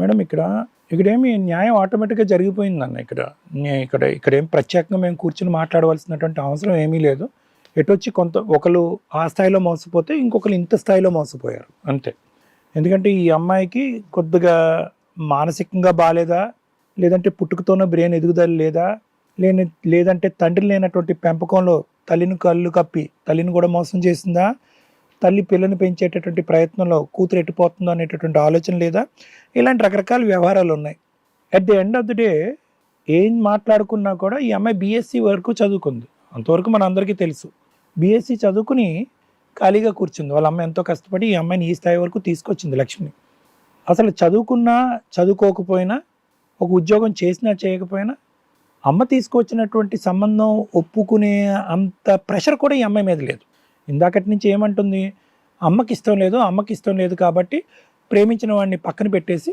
Madam ఇక్కడ ఇక్కడేమి న్యాయం ఆటోమేటిక్గా జరిగిపోయిందన్న ఇక్కడ. నే- ఇక్కడ ఇక్కడేం ప్రత్యేకంగా మేము కూర్చుని మాట్లాడవలసినటువంటి అవసరం ఏమీ లేదు. ఎటొచ్చి కొంత ఒకరు ఆ స్థాయిలో మోసపోతే ఇంకొకరు ఇంత స్థాయిలో మోసపోయారు. అంతే. ఎందుకంటే ఈ అమ్మాయికి కొద్దిగా మానసికంగా బాగాలేదా లేదంటే పుట్టుకతోనే బ్రెయిన్ ఎదుగుదల లేదా? లేని లేదంటే తండ్రి లేనటువంటి పెంపకంలో తల్లిని కళ్ళు కప్పి తల్లిని కూడా మోసం చేసిందా? తల్లి పిల్లని పెంచేటటువంటి ప్రయత్నంలో కూతురు ఎట్టిపోతుందో అనేటటువంటి ఆలోచన లేదా? ఇలాంటి రకరకాల వ్యవహారాలు ఉన్నాయి. At the end of the day ఏం మాట్లాడుకున్నా కూడా ఈ అమ్మాయి బీఎస్సీ వరకు చదువుకుంది. అంతవరకు మన అందరికీ తెలుసు బీఎస్సీ చదువుకుని ఖాళీగా కూర్చుంది. వాళ్ళ అమ్మాయి ఎంతో కష్టపడి ఈ అమ్మాయిని ఈ స్థాయి వరకు తీసుకొచ్చింది లక్ష్మి అసలు చదువుకున్నా చదువుకోకపోయినా ఒక ఉద్యోగం చేసినా చేయకపోయినా అమ్మ తీసుకొచ్చినటువంటి సంబంధం ఒప్పుకునే అంత ప్రెషర్ కూడా ఈ అమ్మాయి మీద లేదు. ఇందాకటి నుంచి ఏమంటుంది? అమ్మకి ఇష్టం లేదు అమ్మకి ఇష్టం లేదు కాబట్టి ప్రేమించిన వాడిని పక్కన పెట్టేసి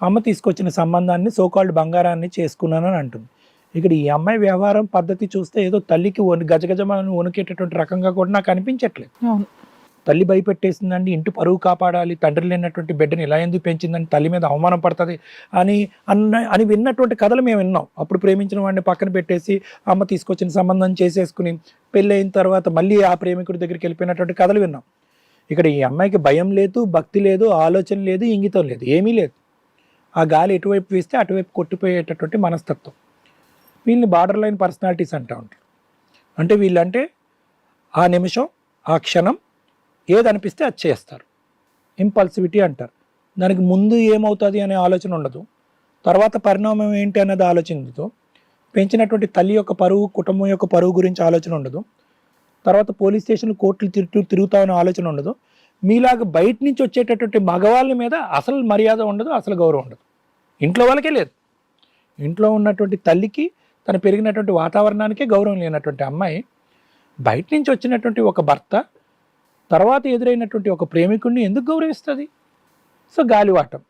అమ్మ తీసుకొచ్చిన సంబంధాన్ని సోకాల్డ్ బంగారాన్ని చేసుకున్నానని అంటుంది. ఇక్కడ ఈ అమ్మాయి వ్యవహారం పద్ధతి చూస్తే ఏదో తల్లికి వణి గజగజమని వణికేటటువంటి రకంగా కూడా నాకు అనిపించట్లేదు. తల్లి భయపెట్టేసిందండి ఇంటి పరువు కాపాడాలి తండ్రి లేనటువంటి బిడ్డని ఇలా ఎందుకు పెంచిందని తల్లి మీద అవమానం పడుతుంది అని అన్న అని విన్నటువంటి కథలు మేము విన్నాం. అప్పుడు ప్రేమించిన వాడిని పక్కన పెట్టేసి అమ్మ తీసుకొచ్చిన సంబంధం చేసేసుకుని పెళ్ళి అయిన తర్వాత మళ్ళీ ఆ ప్రేమికుడి దగ్గరికి వెళ్ళిపోయినటువంటి కథలు విన్నాం. ఇక్కడ ఈ అమ్మాయికి భయం లేదు భక్తి లేదు ఆలోచన లేదు ఇంగితం లేదు ఏమీ లేదు. ఆ గాలి ఎటువైపు వేస్తే అటువైపు కొట్టిపోయేటటువంటి మనస్తత్వం. వీళ్ళని బార్డర్ లైన్ పర్సనాలిటీస్ అంటూ ఉంటారు. అంటే వీళ్ళంటే ఆ నిమిషం ఆ క్షణం ఏది అనిపిస్తే అది చేస్తారు. ఇంపల్సివిటీ అంటారు. దానికి ముందు ఏమవుతుంది అనే ఆలోచన ఉండదు. తర్వాత పరిణామం ఏంటి అన్నది ఆలోచించదు. పెంచినటువంటి తల్లి యొక్క పరువు కుటుంబం యొక్క పరువు గురించి ఆలోచన ఉండదు. తర్వాత పోలీస్ స్టేషన్లు కోర్టులు తిరుగుతూ తిరుగుతామనే ఆలోచన ఉండదు. మీలాగా బయట నుంచి వచ్చేటటువంటి మగవాళ్ళ మీద అసలు మర్యాద ఉండదు అసలు గౌరవం ఉండదు. ఇంట్లో వాళ్ళకే లేదు. ఇంట్లో ఉన్నటువంటి తల్లికి తను పెరిగినటువంటి వాతావరణానికే గౌరవం లేనటువంటి అమ్మాయి బయట నుంచి వచ్చినటువంటి ఒక భర్త తర్వాత ఎదురైనటువంటి ఒక ప్రేమికుడిని ఎందుకు గౌరవిస్తుంది? సో గాలివాటం.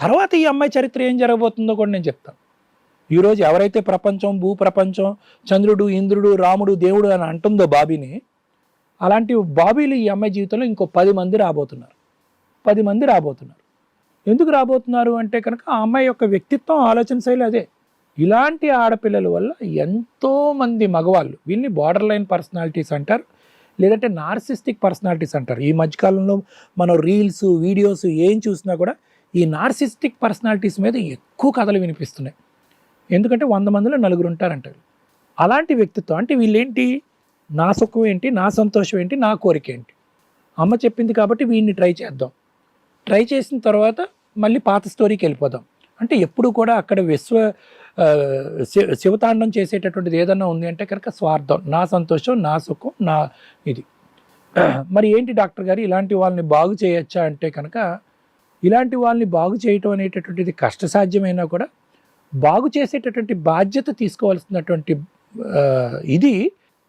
తర్వాత ఈ అమ్మాయి చరిత్ర ఏం జరగబోతుందో కూడా నేను చెప్తాను ఈరోజు ఎవరైతే ప్రపంచం భూ ప్రపంచం చంద్రుడు ఇంద్రుడు రాముడు దేవుడు అని అంటుందో బాబీని అలాంటి బాబీలు ఈ అమ్మాయి జీవితంలో ఇంకో పది మంది రాబోతున్నారు. పది మంది రాబోతున్నారు. ఎందుకు రాబోతున్నారు అంటే కనుక ఆ అమ్మాయి యొక్క వ్యక్తిత్వం ఆలోచన శైలి అదే. ఇలాంటి ఆడపిల్లల వల్ల ఎంతోమంది మగవాళ్ళు వీళ్ళని బార్డర్ లైన్ పర్సనాలిటీస్ అంటారు. లేదంటే నార్సిస్టిక్ పర్సనాలిటీస్ అంటారు. ఈ మధ్యకాలంలో మనం రీల్స్ వీడియోస్ ఏం చూసినా కూడా ఈ నార్సిస్టిక్ పర్సనాలిటీస్ మీద ఎక్కువ కథలు వినిపిస్తున్నాయి. ఎందుకంటే వంద మందిలో నలుగురు ఉంటారంటారు. అలాంటి వ్యక్తిత్వం అంటే వీళ్ళేంటి? నా సుఖం ఏంటి? నా సంతోషం ఏంటి? నా కోరిక ఏంటి? అమ్మ చెప్పింది కాబట్టి వీడిని ట్రై చేద్దాం. ట్రై చేసిన తర్వాత మళ్ళీ పాత స్టోరీకి వెళ్ళిపోదాం. అంటే ఎప్పుడు కూడా అక్కడ విశ్వ శివతాండం చేసేటటువంటిది ఏదన్నా ఉంది అంటే కనుక స్వార్థం నా సంతోషం నా సుఖం నా ఇది. మరి ఏంటి డాక్టర్ గారు? ఇలాంటి వాళ్ళని బాగు చేయొచ్చా అంటే కనుక ఇలాంటి వాళ్ళని బాగు చేయటం అనేటటువంటిది కష్టసాధ్యమైనా కూడా బాగు చేసేటటువంటి బాధ్యత తీసుకోవాల్సినటువంటి ఇది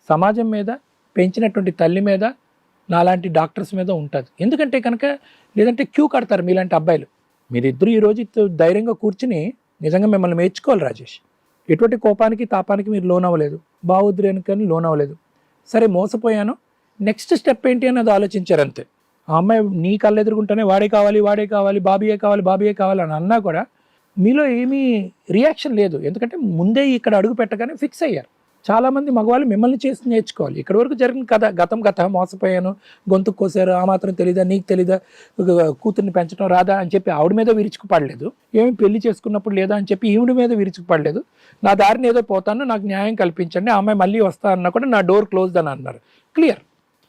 సమాజం మీద పెంచినటువంటి తల్లి మీద నాలాంటి డాక్టర్స్ మీద ఉంటుంది. ఎందుకంటే కనుక లేదంటే క్యూ కడతారు మీలాంటి అబ్బాయిలు. మీరిద్దరు ఈరోజు ధైర్యంగా కూర్చుని నిజంగా మిమ్మల్ని మెచ్చుకోవాలి రాజేష్. ఎటువంటి కోపానికి తాపానికి మీరు లోన్ అవ్వలేదు భావోద్రేకానికి కానీ లోన్ అవ్వలేదు సరే మోసపోయాను. నెక్స్ట్ స్టెప్ ఏంటి అన్నది ఆలోచించారు అంతే ఆ అమ్మాయి నీ కళ్ళు ఎదుర్కొంటేనే వాడే కావాలి వాడే కావాలి బాబీయే కావాలి బాబీయే కావాలి అని అన్నా కూడా మీలో ఏమీ రియాక్షన్ లేదు. ఎందుకంటే ముందే ఇక్కడ అడుగు పెట్టగానే ఫిక్స్ అయ్యారు. చాలామంది మగవాళ్ళు మిమ్మల్ని చేసి నేర్చుకోవాలి. ఇక్కడ వరకు జరిగిన కథ గతం గత మోసపోయాను గొంతు కోసారు ఆ మాత్రం తెలీదా నీకు తెలీదా కూతుర్ని పెంచడం రాదా అని చెప్పి ఆవిడ మీద విరుచుకుపడలేదు. ఏమి పెళ్ళి చేసుకున్నప్పుడు లేదా అని చెప్పి ఈవిడ మీద విరుచుకుపడలేదు. నా దారిని ఏదో పోతాను నాకు న్యాయం కల్పించండి ఆ అమ్మాయి మళ్ళీ వస్తా అన్నా కూడా నా డోర్ క్లోజ్ అని అన్నారు. క్లియర్.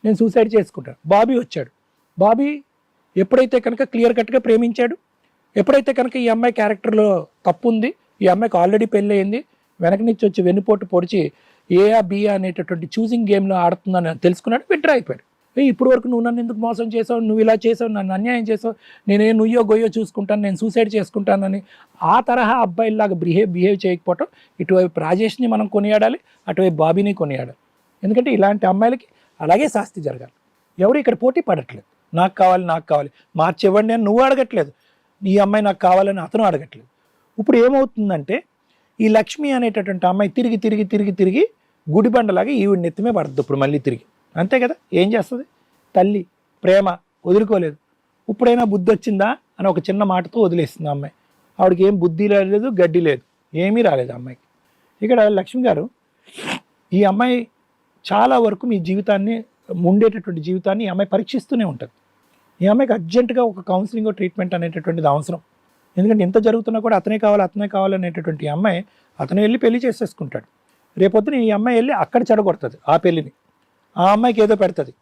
నేను సూసైడ్ చేసుకుంటాను. బాబీ వచ్చాడు. బాబీ ఎప్పుడైతే కనుక క్లియర్ కట్గా ప్రేమించాడు ఎప్పుడైతే కనుక ఈ అమ్మాయి క్యారెక్టర్లో తప్పు ఉంది ఈ అమ్మాయికి ఆల్రెడీ పెళ్ళి అయింది వెనక నుంచి వచ్చి వెన్నుపోటు పొడిచి ఏఆ బియా అనేటటువంటి చూసింగ్ గేమ్లో ఆడుతుందని తెలుసుకున్నాడు విడ్రా అయిపోయాడు. ఇప్పుడు వరకు నువ్వు నన్ను ఎందుకు మోసం చేసావు? నువ్వు ఇలా చేసావు? నన్ను అన్యాయం చేసావు? నేనే నుయ్యో గొయ్యో చూసుకుంటాను? నేను సూసైడ్ చేసుకుంటానని ఆ తరహా అబ్బాయిలాగా బిహేవ్ బిహేవ్ చేయకపోవటం ఇటువైపు రాజేష్ని మనం కొనియాడాలి అటువైపు బాబీని కొనియాడాలి. ఎందుకంటే ఇలాంటి అమ్మాయిలకి అలాగే శాస్తి జరగాలి. ఎవరు ఇక్కడ పోటీ పడట్లేదు. నాకు కావాలి నాకు కావాలి. మార్చి ఇవ్వండి అని నువ్వు అడగట్లేదు. నీ అమ్మాయి నాకు కావాలని అతను అడగట్లేదు. ఇప్పుడు ఏమవుతుందంటే ఈ లక్ష్మి అనేటటువంటి అమ్మాయి తిరిగి తిరిగి తిరిగి తిరిగి గుడిబండలాగా ఈవిడ నెత్తిమే పడుతుంది. ఇప్పుడు మళ్ళీ తిరిగి. అంతే కదా? ఏం చేస్తుంది? తల్లి ప్రేమ వదులుకోలేదు. ఇప్పుడైనా బుద్ధి వచ్చిందా అని ఒక చిన్న మాటతో వదిలేస్తుంది అమ్మాయి. ఆవిడకి ఏం బుద్ధి లేదు గడ్డి లేదు. ఏమీ రాలేదు అమ్మాయికి. ఇక్కడ లక్ష్మి గారు ఈ అమ్మాయి చాలా వరకు మీ జీవితాన్ని ఉండేటటువంటి జీవితాన్ని ఈ అమ్మాయి పరీక్షిస్తూనే ఉంటుంది. ఈ అమ్మాయికి అర్జెంటుగా ఒక కౌన్సిలింగ్ ట్రీట్మెంట్ అనేటటువంటిది అవసరం. ఎందుకంటే ఇంత జరుగుతున్నా కూడా అతనే కావాలి అతనే కావాలనేటటువంటి అమ్మాయి అతను వెళ్ళి పెళ్ళి చేసేసుకుంటాడు. రేపొద్దున ఈ అమ్మాయి వెళ్ళి అక్కడ చెడగొడుతుంది ఆ పెళ్ళిని. ఆ అమ్మాయికి ఏదో పెడుతుంది.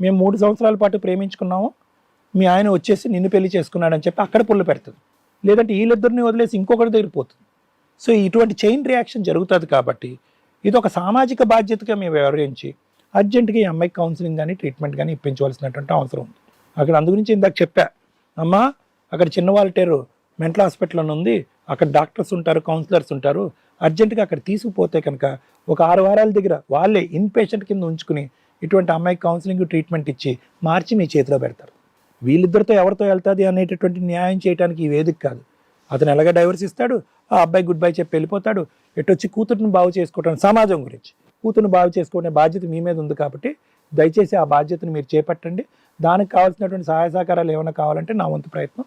మేము మూడు సంవత్సరాల పాటు ప్రేమించుకున్నాము మీ ఆయన వచ్చేసి నిన్ను పెళ్ళి చేసుకున్నాడని చెప్పి అక్కడ పుల్ల పెడుతుంది. లేదంటే వీళ్ళిద్దరిని వదిలేసి ఇంకొకటి దగ్గర పోతుంది. సో ఇటువంటి చైన్ రియాక్షన్ జరుగుతుంది కాబట్టి ఇది ఒక సామాజిక బాధ్యతగా మేము వ్యవహరించి అర్జెంటుగా ఈ అమ్మాయికి కౌన్సిలింగ్ కానీ ట్రీట్మెంట్ కానీ ఇప్పించవలసినటువంటి అవసరం ఉంది. అక్కడ అందు గురించి ఇందాక చెప్పా. అమ్మా అక్కడ చిన్న వాల్టేరు మెంటల్ హాస్పిటల్ అని ఉంది. అక్కడ డాక్టర్స్ ఉంటారు కౌన్సిలర్స్ ఉంటారు. అర్జెంటుగా అక్కడ తీసుకుపోతే కనుక ఒక ఆరు వారాల దగ్గర వాళ్ళే ఇన్ పేషెంట్ కింద ఉంచుకుని ఇటువంటి అమ్మాయికి కౌన్సిలింగ్ ట్రీట్మెంట్ ఇచ్చి మార్చి మీ చేతిలో పెడతారు. వీళ్ళిద్దరితో ఎవరితో వెళ్తుంది అనేటటువంటి న్యాయం చేయడానికి ఈ వేదిక కాదు. అతను ఎలాగ డైవర్స్ ఇస్తాడు? ఆ అబ్బాయి గుడ్ బై చెప్పి వెళ్ళిపోతాడు. ఎటొచ్చి కూతురుని బాగు చేసుకోవటం సమాజం గురించి. కూతురుని బాగు చేసుకునే బాధ్యత మీ మీద ఉంది కాబట్టి దయచేసి ఆ బాధ్యతను మీరు చేపట్టండి. దానికి కావాల్సినటువంటి సహాయ సహకారాలు ఏమైనా కావాలంటే నా వంతు ప్రయత్నం.